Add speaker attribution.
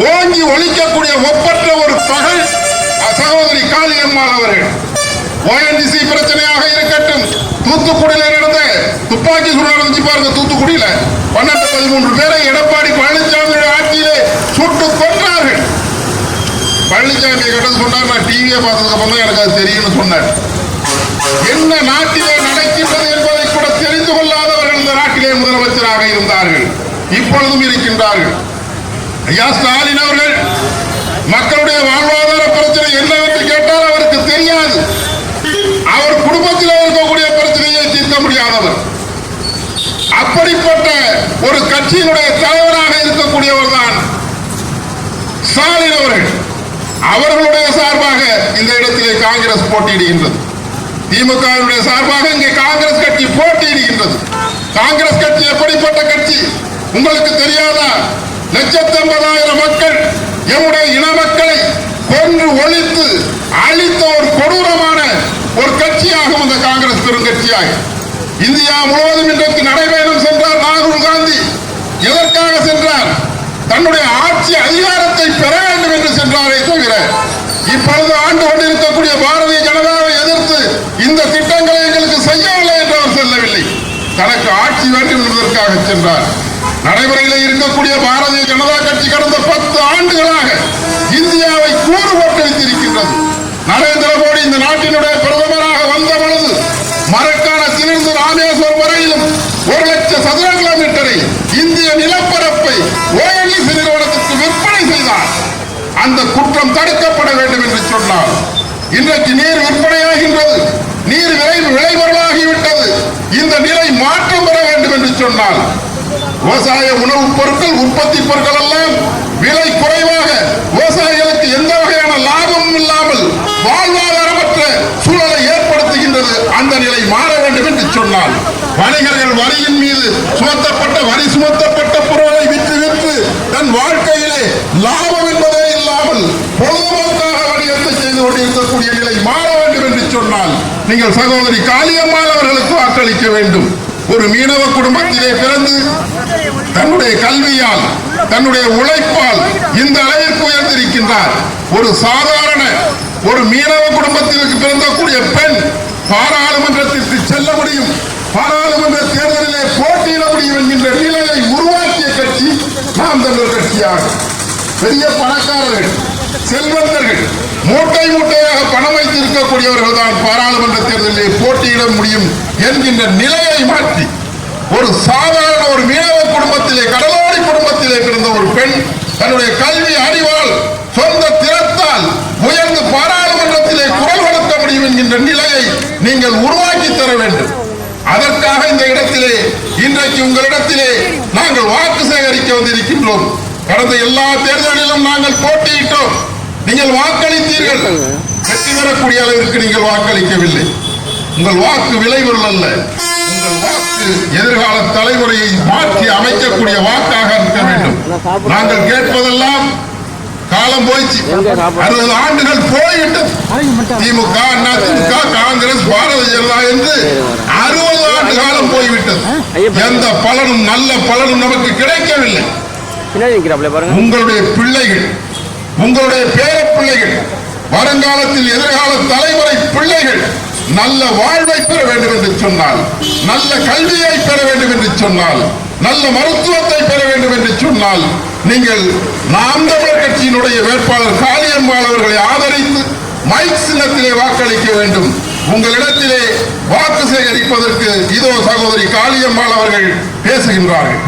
Speaker 1: ஓங்கி ஒழிக்கக்கூடிய ஒப்பற்ற ஒரு பகல் சகோதரி காளியம்மாள் அவர்கள். ஓஎன்டிசி பிரச்சனையாக இருக்கட்டும். தூத்துக்குடியில நடந்த துப்பாக்கி சூடு நடந்துச்சு பாருங்க தூத்துக்குடியில. பன்னெண்டு பதிமூன்று பேரை எடப்பாடி பழனிசாமி ஆட்சியிலே சுட்டு கொன்றார்கள். பழனிசாமி கிட்ட சொன்னார் நான் டிவியை பார்த்ததுக்கு அப்புறம் தான் எனக்கு அது தெரியும்னு சொன்னார். என்ன நாட்டிலே நடக்கின்றது என்பதை கூட தெரிந்து கொள்ளாதவர்கள் இந்த நாட்டிலே முதலமைச்சராக இருந்தார்கள். இப்பொழுதும் இருக்கின்றார்கள். ஐயா ஸ்டாலின் அவர்கள் மக்களுடைய வாழ்வாதார பிரச்சனை என்னவென்று கேட்டால் அவருக்கு தெரியாது. அவர் குடும்பத்தில் இருக்கக்கூடிய பிரச்சனையை தீர்க்க முடியாதவர். அப்படிப்பட்ட ஒரு கட்சியினுடைய தலைவராக இருக்கக்கூடியவர் தான் ஸ்டாலின் அவர்கள். அவர்களுடைய சார்பாக இந்த இடத்திலே காங்கிரஸ் போட்டியிடுகின்றது. திமுகவினுடைய சார்பாக இங்கே காங்கிரஸ் கட்சி போட்டியிடுகின்றது. காங்கிரஸ் கட்சி எப்படிப்பட்ட கட்சி? உங்களுக்கு தெரியாத? லட்சத்தி ஐம்பதாயிரம் மக்கள் எம்முடைய இன மக்களை கொன்று ஒழித்து அழித்த ஒரு கொடூரமான ஒரு கட்சியாகும் அந்த காங்கிரஸ் பெருங்கட்சியாக. இந்தியா முழுவதும் இன்றைக்கு நடைபயணம் சென்றார் ராகுல் காந்தி. எதற்காக சென்றார்? தன்னுடைய ஆட்சி அதிகாரத்தை பெற வேண்டும் என்று சென்றாரே தவிர இப்பொழுது ஆண்டு கொண்டிருக்கக்கூடிய பாரதிய ஜனதாவை எதிர்த்து இந்த திட்டங்களை எங்களுக்கு செய்யவில்லை என்று அவர் சொல்லவில்லை. தனக்கு ஆட்சி வேண்டும் என்பதற்காக சென்றார். நடைமுறையில் இருக்கக்கூடிய பாரதிய கூறு போட்டு வைத்திருக்கின்றது நரேந்திர மோடி இந்த நாட்டினுடைய பிரதமராக வந்த பொழுது மரக்காணத்திலிருந்து ராமேஸ்வரம் வரையிலும் ஒரு லட்சம் சதுர கிலோமீட்டரை இந்திய நிலப்பரப்பை ஓஎன்ஜிசி நிறுவனத்திற்கு விற்பனை செய்தார். அந்த குற்றம் தடுக்கப்பட வேண்டும் என்று சொன்னார். இன்றைக்கு நீர் விற்பனையாகின்றது. நீர் விலை விளைபொருளாகிவிட்டது இந்த நிலை மாற்றம் பெற வேண்டும் என்று சொன்னால் விவசாய உணவுப் பொருட்கள் உற்பத்தி பொருட்கள் எல்லாம் விலை குறைவாக விவசாயிகளுக்கு எந்த வகையான லாபமும் இல்லாமல் வாழ்வாதாரமற்ற சூழலை ஏற்படுத்துகின்றது அந்த நிலை மாற வேண்டும் என்று சொன்னால் வணிகர்கள் வரியின் மீது சுமத்தப்பட்ட வரி சுமத்தப்பட்ட பொருளை விற்று விற்று தன் வாழ்க்கையிலே லாபம் என்பதே இல்லாமல் பொழுதுபோக்காக வணிகத்தை செய்து கொண்டிருக்கக்கூடிய நிலை மாற வேண்டும் என்று சொன்னால் நீங்கள் சகோதரி காளியம்மாள் அவர்களுக்கு வாக்களிக்க வேண்டும். ஒரு மீனவ குடும்பத்திலே பிறந்து தன்னுடைய கல்வியால் தன்னுடைய உழைப்பால் இந்த அளவிற்கு உயர்ந்திருக்கின்றார். ஒரு சாதாரண ஒரு மீனவ குடும்பத்திற்கு பிறந்தக்கூடிய பெண் பாராளுமன்றத்திற்கு செல்ல முடியும். பாராளுமன்ற தேர்தலிலே போட்டியிட முடியும் என்கின்ற நிலையை உருவாக்கிய கட்சி நாம் தமிழர் கட்சியாகும். பெரிய பணக்காரர்கள் செல்வந்தர்கள் மூட்டை மூட்டையாக பணம் வைத்திருக்கக்கூடியவர்கள் தான் பாராளுமன்ற தேர்தலிலே போட்டியிட முடியும் என்கின்ற நிலையை மாற்றி ஒரு சாதாரண ஒரு மீனவ குடும்பத்திலே கடலோடி குடும்பத்திலே பிறந்த ஒரு பெண் தன்னுடைய நீங்கள் உருவாக்கி தர வேண்டும். அதற்காக இந்த இடத்திலே இன்றைக்கு உங்களிடத்திலே நாங்கள் வாக்கு சேகரிக்க வந்திருக்கின்றோம். கடந்த எல்லா தேர்தலிலும் நாங்கள் போட்டியிட்டோம். நீங்கள் வாக்களித்தீர்கள். வெற்றி பெறக்கூடிய அளவிற்கு நீங்கள் வாக்களிக்கவில்லை. உங்கள் வாக்கு விளைவுகள் அல்ல. உங்கள் வாக்கு எதிர்கால தலைமுறையை மாற்றி அமைக்கக்கூடிய வாக்காக இருக்க வேண்டும். நாங்கள் கேட்பதெல்லாம் காலம் போயிடுச்சு. அறுபது ஆண்டுகள் போய்விட்டது திமுக அதிமுக காங்கிரஸ் பாரதிய ஜனதா என்று அறுபது ஆண்டு காலம் போய்விட்டது. எந்த பலனும் நல்ல பலனும் நமக்கு கிடைக்கவில்லை. உங்களுடைய பிள்ளைகள் உங்களுடைய பேர பிள்ளைகள் வருங்காலத்தில் எதிர்கால தலைமுறை பிள்ளைகள் நல்ல வாழ்வை பெற வேண்டும் என்று சொன்னால் நல்ல கல்வியை பெற வேண்டும் என்று சொன்னால் நல்ல மருத்துவத்தை பெற வேண்டும் என்று சொன்னால் நீங்கள் நாம் கட்சியினுடைய வேட்பாளர் காளியம்மாள் அவர்களை ஆதரித்து மைக் சின்னத்திலே வாக்களிக்க வேண்டும். உங்களிடத்திலே வாக்கு சேகரிப்பதற்கு இதோ சகோதரி காளியம்மாள் அவர்கள் பேசுகின்றார்கள்.